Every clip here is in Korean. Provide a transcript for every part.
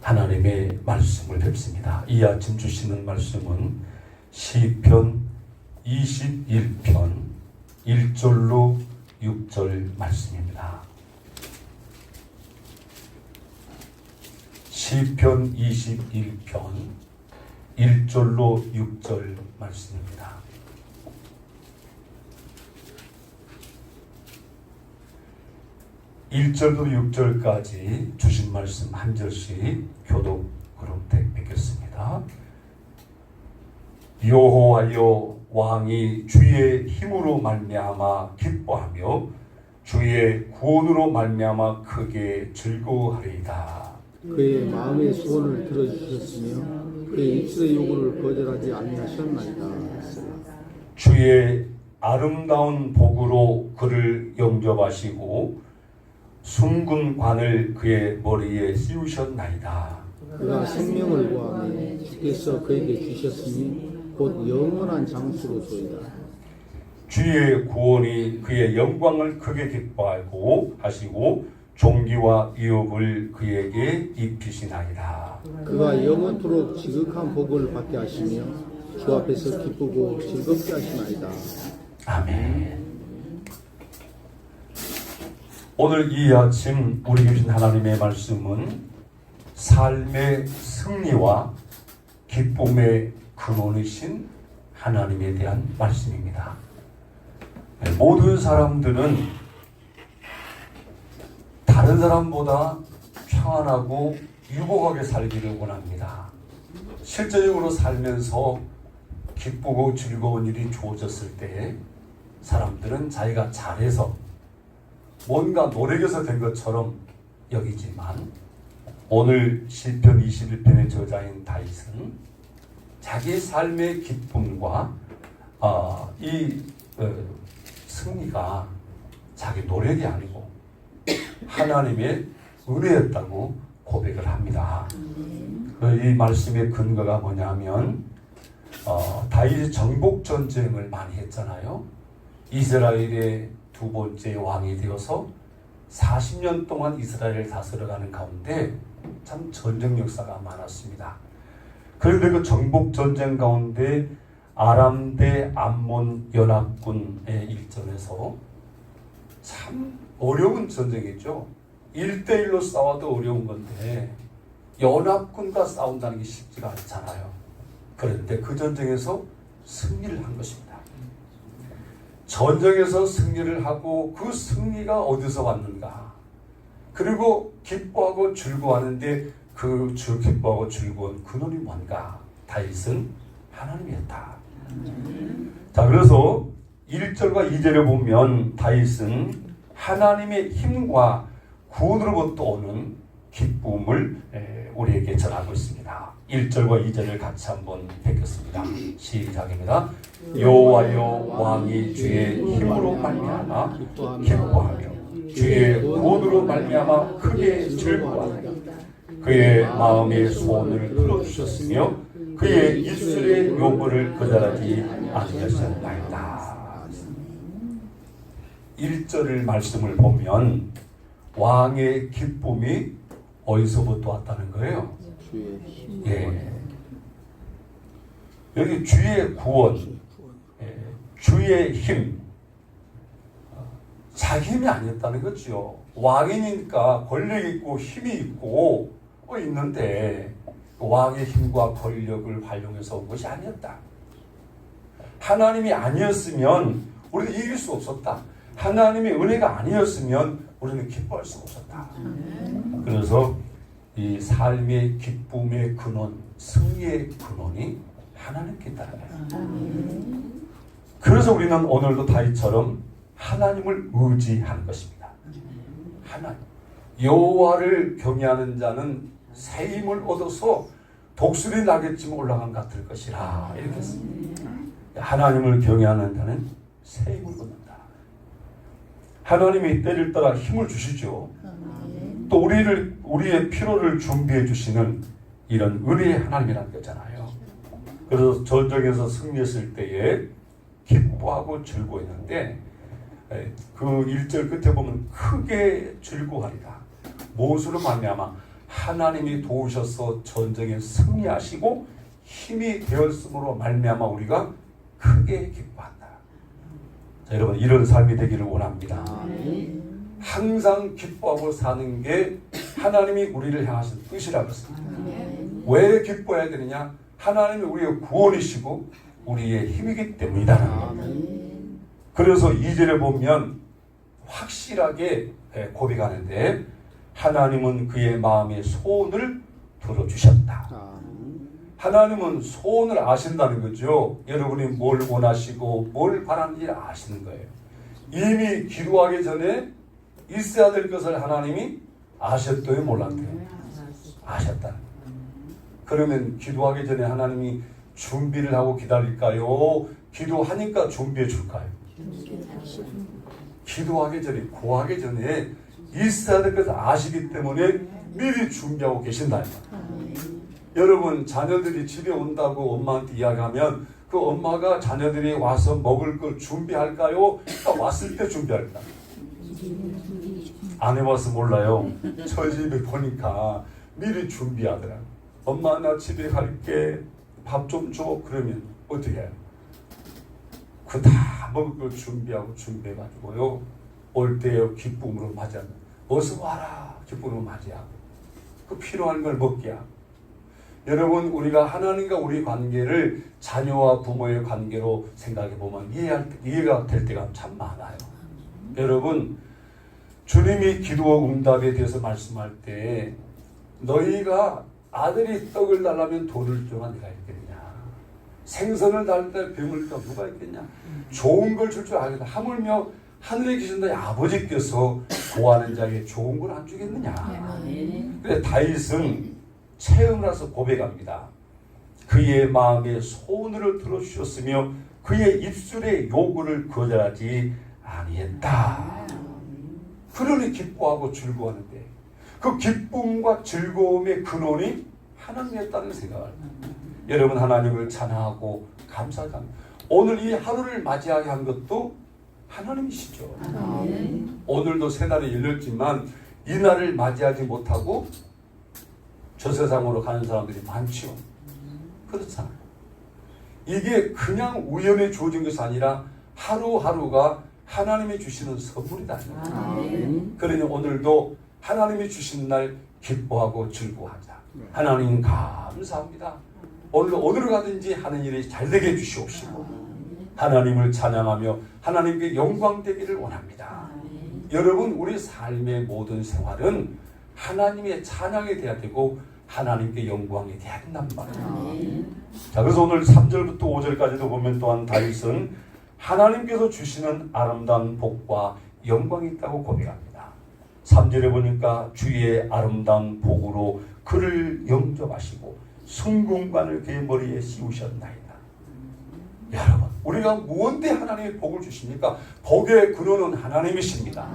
하나님의 말씀을 뵙습니다. 이 아침 주시는 말씀은 시편 21편 1절로 6절 말씀입니다. 시편 21편 1절로 6절 말씀입니다. 일절부육절까지 주신 말씀 한 절씩 교독으로 뵙겠습니다. 여호와여 왕이 주의 힘으로 말미암아 기뻐하며 주의 구원으로 말미암아 크게 즐거워하리이다. 그의 마음의 소원을 들어주셨으며 그의 입술의 요구를 거절하지 아니하셨나이다. 주의 아름다운 복으로 그를 영접하시고 숭근관을 그의 머리에 씌우셨나이다. 그가 생명을 구하며 주께서 그에게 주셨으니 곧 영원한 장수로소이다. 주의 구원이 그의 영광을 크게 기뻐하고 하시고 종기와 유업을 그에게 입히시나이다. 그가 영원토록 지극한 복을 받게 하시며 주 앞에서 기쁘고 즐겁게 하시나이다. 아멘. 오늘 이 아침 우리 주신 하나님의 말씀은 삶의 승리와 기쁨의 근원이신 하나님에 대한 말씀입니다. 네, 모든 사람들은 다른 사람보다 평안하고 유복하게 살기를 원합니다. 실제적으로 살면서 기쁘고 즐거운 일이 주어졌을 때 사람들은 자기가 잘해서 뭔가 노력해서 된 것처럼 여기지만 오늘 시편 21편의 저자인 다윗은 자기 삶의 기쁨과 어, 이 어, 승리가 자기 노력이 아니고 하나님의 은혜였다고 고백을 합니다. 그이 말씀의 근거가 뭐냐면 어, 다윗이 정복 전쟁을 많이 했잖아요. 이스라엘의 두 번째 왕이 되어서 40년 동안 이스라엘을 다스려가는 가운데 참 전쟁 역사가 많았습니다. 그런데 그 정복 전쟁 가운데 아람 대 암몬 연합군의 일전에서 참 어려운 전쟁이죠. 1대1로 싸워도 어려운 건데 연합군과 싸운다는 게 쉽지가 않잖아요. 그런데 그 전쟁에서 승리를 한 것입니다. 전쟁에서 승리를 하고 그 승리가 어디서 왔는가? 그리고 기뻐하고 즐거워하는데 그 주- 기뻐하고 즐거운 근원이 뭔가? 다윗은 하나님이었다. 자, 그래서 1절과 2절에 보면 다윗은 하나님의 힘과 구원으로부터 오는 기쁨을 에, 우리에게 전하고 있습니다. 1절과 2절을 같이 한번 뵙겠습니다. 시작입니다. 여호와여 왕이 주의 힘으로 말미암아 기뻐하며 주의 구원으로 말미암아 크게 즐거워하며 그의 마음의 소원을 들어주셨으며 그의 입술의 요구를 거절하지 아니하셨나이다. 1절을 말씀을 보면 왕의 기쁨이 어디서부터 왔다는 거예요? 주의 힘. 예. 여기 주의 구원, 예, 주의 힘, 어, 자기 힘이 아니었다는 거죠. 왕이니까 권력 있고 힘이 있고 어, 있는데 왕의 힘과 권력을 활용해서 온 것이 아니었다. 하나님이 아니었으면 우리는 이길 수 없었다. 하나님의 은혜가 아니었으면 우리는 기뻐할 수 없었다. 그래서 이 삶의 기쁨의 근원, 승리의 근원이 하나님께 있다는 거예요. 그래서 우리는 오늘도 다윗처럼 하나님을 의지하는 것입니다. 하나님. 여호와를 경외하는 자는 새 힘을 얻어서 독수리 나겠지만 올라간 것 같을 것이라 이렇게 했습니다. 하나님을 경외하는 자는 새 힘을 얻는다. 하나님이 때를 따라 힘을 주시죠. 또 우리를 우리의 필요를 준비해 주시는 이런 은혜의 하나님이라는 거잖아요. 그래서 전쟁에서 승리했을 때에 기뻐하고 즐거워했는데 에, 그 1절 끝에 보면 크게 즐거워하리라. 무엇으로 말미암아 하나님이 도우셔서 전쟁에 승리하시고 힘이 되었으므로 말미암아 우리가 크게 기뻐한다. 자, 여러분 이런 삶이 되기를 원합니다. 아멘. 항상 기뻐하고 사는 게 하나님이 우리를 향하신 뜻이라고 했습니다. 왜 기뻐해야 되느냐? 하나님이 우리의 구원이시고 우리의 힘이기 때문이다. 그래서 2절에 보면 확실하게 예, 고백하는데 하나님은 그의 마음의 소원을 들어주셨다. 하나님은 소원을 아신다는 거죠. 여러분이 뭘 원하시고 뭘 바라는지 아시는 거예요. 이미 기도하기 전에 있어야 될 것을 하나님이 아셨어요, 몰랐대요? 아셨다. 그러면 기도하기 전에 하나님이 준비를 하고 기다릴까요? 기도하니까 준비해 줄까요? 기도하기 전에, 구하기 전에 있어야 될 것을 아시기 때문에 미리 준비하고 계신다. 여러분, 자녀들이 집에 온다고 엄마한테 이야기하면 그 엄마가 자녀들이 와서 먹을 걸 준비할까요? 그러니까 왔을 때 준비할까? 안 해봐서 몰라요. 저희 집에 보니까 미리 준비하더라. 엄마 나 집에 갈게. 밥 좀 줘. 그러면 어떻게 해요? 그다 먹을 걸 준비하고 준비해가지고요. 올 때요 기쁨으로 맞아. 어서 와라. 기쁨으로 맞이하고. 그 필요한 걸 먹게 하고. 여러분 우리가 하나님과 우리 관계를 자녀와 부모의 관계로 생각해 보면 이해할 때- 이해가 될 때가 참 많아요. 여러분 주님이 기도 응답에 대해서 말씀할 때 너희가 아들이 떡을 달라면 돌을 줘가 내가 있겠냐? 생선을 달때 뱀을 떠 누가 있겠냐? 좋은 걸 줄 줄 알겠다. 하물며 하늘에 계신 너희 아버지께서 구하는 자에게 좋은 걸 안 주겠느냐? 그래 다윗은 체험을 해서 고백합니다. 그의 마음에 소원을 들어주셨으며 그의 입술의 요구를 거절하지 아니했다. 그러니 기뻐하고 즐거워하는데 그 기쁨과 즐거움의 근원이 하나님이었다는 생각을. 여러분 하나님을 찬양하고 감사합니다. 오늘 이 하루를 맞이하게 한 것도 하나님이시죠. 아멘. 오늘도 새 날이 열렸지만 이 날을 맞이하지 못하고 저 세상으로 가는 사람들이 많지요. 그렇잖아요. 이게 그냥 우연히 주어진 것이 아니라 하루하루가 하나님이 주시는 선물이다. 아멘. 그러니 오늘도 하나님이 주신 날 기뻐하고 즐거워하자. 하나님 감사합니다. 오늘 어디로 가든지 하는 일이 잘 되게 해주시옵시고 하나님을 찬양하며 하나님께 영광 되기를 원합니다. 여러분 우리 삶의 모든 생활은 하나님의 찬양이 돼야 되고 하나님께 영광이 돼야 된단 말이에요. 자 그래서 오늘 3절부터 5절까지도 보면 또한 다윗은 하나님께서 주시는 아름다운 복과 영광이 있다고 고백합니다. 3절에 보니까 주의 아름다운 복으로 그를 영접하시고 순금관을 그의 머리에 씌우셨나이다. 여러분 우리가 무언데 하나님의 복을 주십니까? 복의 근원은 하나님이십니다.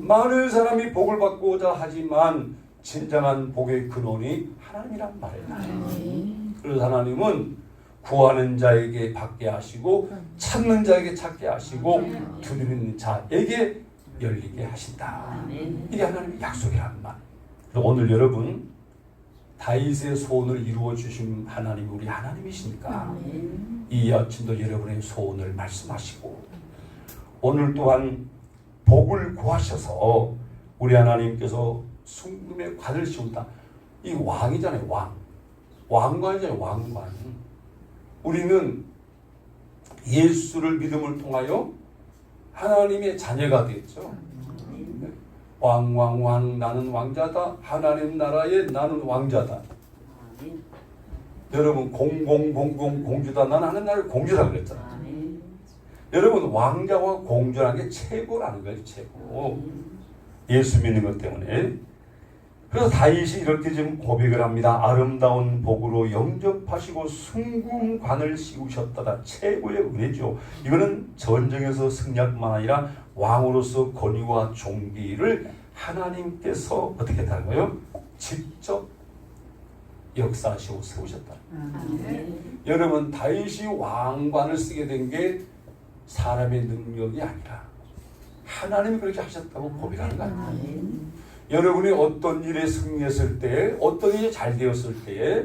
많은 사람이 복을 받고자 하지만 진정한 복의 근원이 하나님이란 말이에요. 그래서 하나님은 구하는 자에게 받게 하시고 찾는 자에게 찾게 하시고 두드리는 자에게 열리게 하신다. 이게 하나님의 약속이란 말. 오늘 여러분 다윗의 소원을 이루어 주신 하나님 우리 하나님이시니까 이 아침도 여러분의 소원을 말씀하시고 오늘 또한 복을 구하셔서 우리 하나님께서 순금의 관을 씌운다. 이 왕이잖아요, 왕. 왕관이잖아요, 왕관. 우리는 예수를 믿음을 통하여 하나님의 자녀가 되었죠. 왕왕왕 나는 왕자다. 하나님 나라에 나는 왕자다. 여러분 공공공공 공주다. 나는 나라의 공주다 그랬잖아. 여러분 왕자와 공주라는 게 최고라는 거예요, 최고. 예수 믿는 것 때문에. 그래서 다윗이 이렇게 지금 고백을 합니다. 아름다운 복으로 영접하시고 순금관을 씌우셨다다. 최고의 은혜죠. 이거는 전쟁에서 승리뿐만 아니라 왕으로서 권위와 종기를 하나님께서 어떻게 했다는 거예요? 직접 역사하시고 세우셨다. 여러분 다윗이 왕관을 쓰게 된 게 사람의 능력이 아니라 하나님이 그렇게 하셨다고 고백하는 거 아니에요. 여러분이 어떤 일에 승리했을 때, 어떤 일이 잘 되었을 때에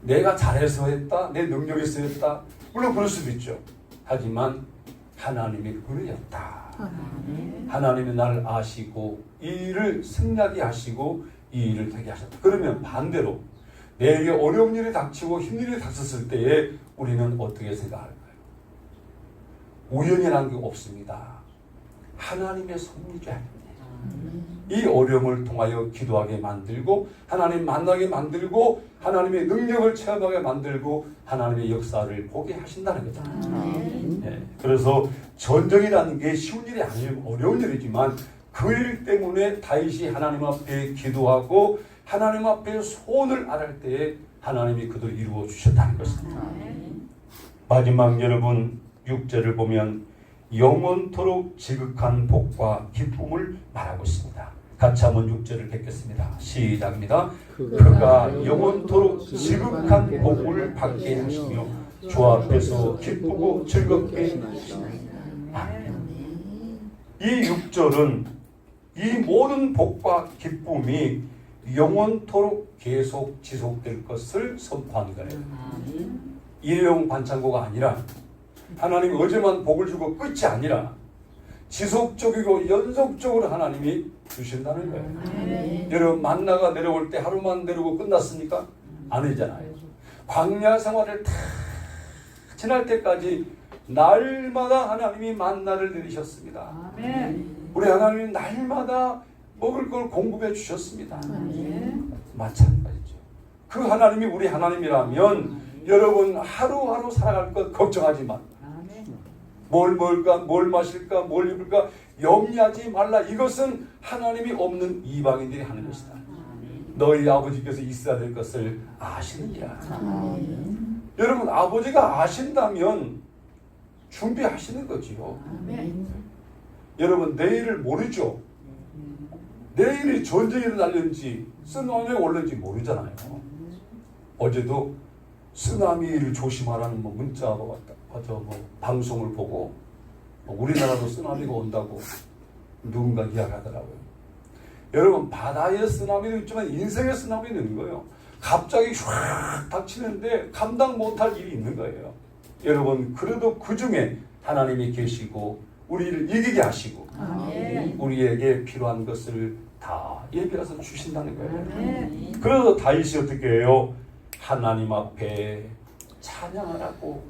내가 잘해서 했다, 내 능력이 있어 했다. 물론 그럴 수도 있죠. 하지만 하나님이 그러였다. 하나님이 나를 아시고 이 일을 승리하게 하시고 이 일을 되게 하셨다. 그러면 반대로 내게 어려운 일이 닥치고 힘든 일이 닥쳤을 때에 우리는 어떻게 생각할까요? 우연이라는 게 없습니다. 하나님의 섭리죠. 이 어려움을 통하여 기도하게 만들고 하나님 만나게 만들고 하나님의 능력을 체험하게 만들고 하나님의 역사를 보게 하신다는 거죠. 예, 그래서 전쟁이라는 게 쉬운 일이 아니에요. 어려운 일이지만 그 일 때문에 다윗이 하나님 앞에 기도하고 하나님 앞에 소원을 알할 때에 하나님이 그들을 이루어 주셨다는 것입니다. 마지막 여러분 6절을 보면 영원토록 지극한 복과 기쁨을 말하고 있습니다. 같이 한번 6절을 뵙겠습니다. 시작입니다. 그가 영원토록 지극한 복을 받게 하시며 주 앞에서 기쁘고 즐겁게 하시나이다. 아멘. 이 6절은 이 모든 복과 기쁨이 영원토록 계속 지속될 것을 선포하는 거예요. 일회용 반창고가 아니라 하나님이 어제만 복을 주고 끝이 아니라 지속적이고 연속적으로 하나님이 주신다는 거예요. 여러분 만나가 내려올 때 하루만 내려오고 끝났습니까? 아니잖아요. 광야 생활을 다 지날 때까지 날마다 하나님이 만나를 내리셨습니다. 우리 하나님이 날마다 먹을 걸 공급해 주셨습니다. 마찬가지죠. 그 하나님이 우리 하나님이라면 여러분 하루하루 살아갈 것 걱정하지 마. 뭘 먹을까, 뭘 마실까, 뭘 입을까 염려하지 말라. 이것은 하나님이 없는 이방인들이 하는 것이다. 너희 아버지께서 있어야 될 것을 아시느니라. 여러분 아버지가 아신다면 준비하시는 거지요. 여러분 내일을 모르죠. 내일이 전쟁이 일어날는지 쓰나미가 올는지 모르잖아요. 어제도 쓰나미를 조심하라는 뭐 문자가 왔다. 뭐 방송을 보고 뭐 우리나라도 쓰나미가 온다고 누군가 이야기하더라고요. 여러분 바다의 쓰나미도 있지만 인생의 쓰나미도 있는 거예요. 갑자기 쫙 닥치는데 감당 못할 일이 있는 거예요. 여러분 그래도 그 중에 하나님이 계시고 우리를 이기게 하시고 우리에게 필요한 것을 다 예비해서 주신다는 거예요. 그래서 다윗이 어떻게 해요? 하나님 앞에 찬양하라고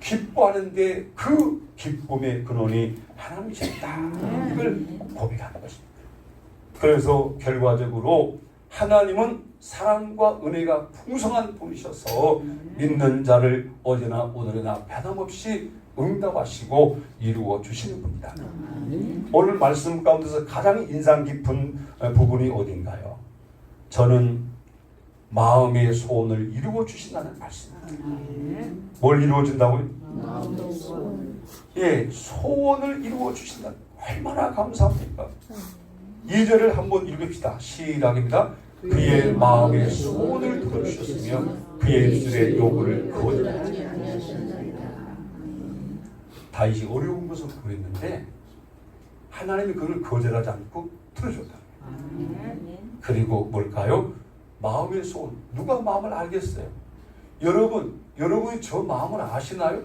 기뻐하는데 그 기쁨의 근원이 하나님이셨다. 이걸 고백하는 것입니다. 그래서 결과적으로 하나님은 사랑과 은혜가 풍성한 분이셔서 믿는 자를 어제나 오늘이나 변함없이 응답하시고 이루어 주시는 분이다. 오늘 말씀 가운데서 가장 인상 깊은 부분이 어딘가요? 저는 마음의 소원을 이루어 주신다는 말씀입니다. 뭘 이루어 준다고요? 예, 소원을 이루어 주신다. 얼마나 감사합니까? 2절을 한번 읽읍시다. 시작입니다. 그의 마음의 소원을 들어주셨으며 그의 입술의 요구를 거절하지 다윗이 어려운 것을 구했는데 하나님이 그를 거절하지 않고 들어줬다. 그리고 뭘까요? 마음의 소원. 누가 마음을 알겠어요? 여러분, 여러분이 저 마음을 아시나요?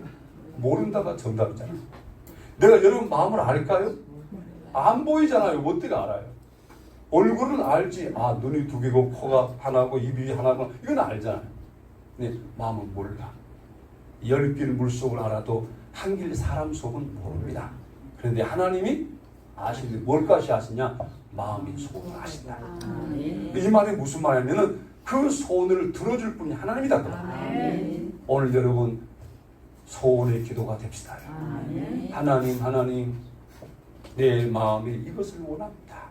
모른다가 정답이잖아요. 내가 여러분 마음을 알까요? 안 보이잖아요. 어떻게 알아요? 얼굴은 알지. 아, 눈이 두 개고, 코가 하나고, 입이 하나고, 이건 알잖아요. 근데 마음은 몰라. 열길 물속을 알아도 한길 사람 속은 모릅니다. 그런데 하나님이 아시는데 뭘까지 아시냐? 마음이 소원을 아신다. 이 말이 무슨 말이냐면은 그 소원을 들어줄 분이 하나님이다. 오늘 여러분 소원의 기도가 됩시다. 하나님, 하나님, 내 마음이 이것을 원합니다.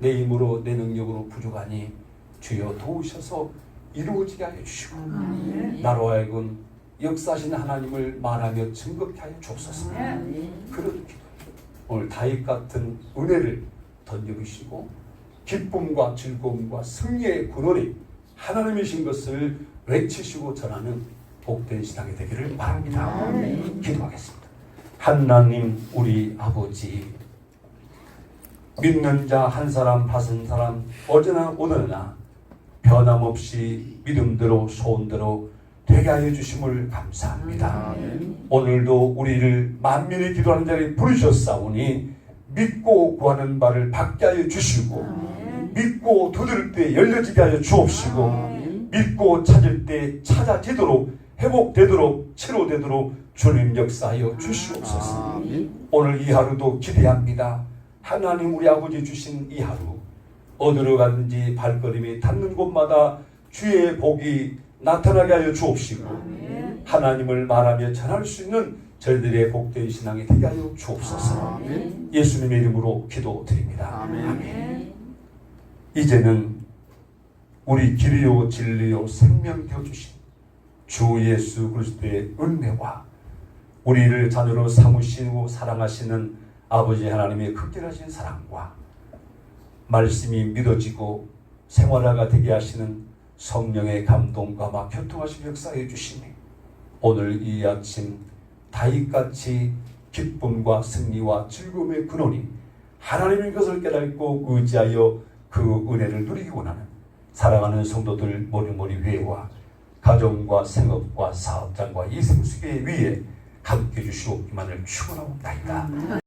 내 힘으로, 내 능력으로 부족하니 주여 도우셔서 이루어지게 하여 주시고 나로 하여금 역사하시는 하나님을 말하며 증거케 하여 주옵소서. 그런 기도. 오늘 다윗 같은 은혜를 던져주시고 기쁨과 즐거움과 승리의 근원이 하나님이신 것을 외치시고 전하는 복된 신앙이 되기를 바랍니다. 기도하겠습니다. 하나님 우리 아버지 믿는 자 한 사람 다섯 사람 어제나 오늘나 변함없이 믿음대로 소원대로 되게 하여 주심을 감사합니다. 오늘도 우리를 만민의 기도하는 자리에 부르셨사오니 믿고 구하는 바를 받게 하여 주시고 믿고 두드릴 때 열려지게 하여 주옵시고 믿고 찾을 때 찾아지도록 회복되도록 치료되도록 주님 역사하여 주시옵소서. 아멘. 오늘 이 하루도 기대합니다. 하나님 우리 아버지 주신 이 하루 어디로 가든지 발걸음이 닿는 곳마다 주의 복이 나타나게 하여 주옵시고 하나님을 말하며 전할 수 있는 저희들의 복된 신앙이 되게 하여 주옵소서 아멘. 예수님의 이름으로 기도드립니다 아멘. 이제는 우리 길이요 진리요 생명 되어 주신 주 예수 그리스도의 은혜와 우리를 자녀로 삼으시고 사랑하시는 아버지 하나님의 극진하신 사랑과 말씀이 믿어지고 생활화가 되게 하시는 성령의 감동과 막 교통하신 역사해 주시니 오늘 이 아침 다윗같이 기쁨과 승리와 즐거움의 근원이 하나님의 것을 깨닫고 의지하여 그 은혜를 누리기 원하는 사랑하는 성도들 모리모리 회와 가정과 생업과 사업장과 이 생수계 위에 함께 주시옵기만을 축원하옵나이다.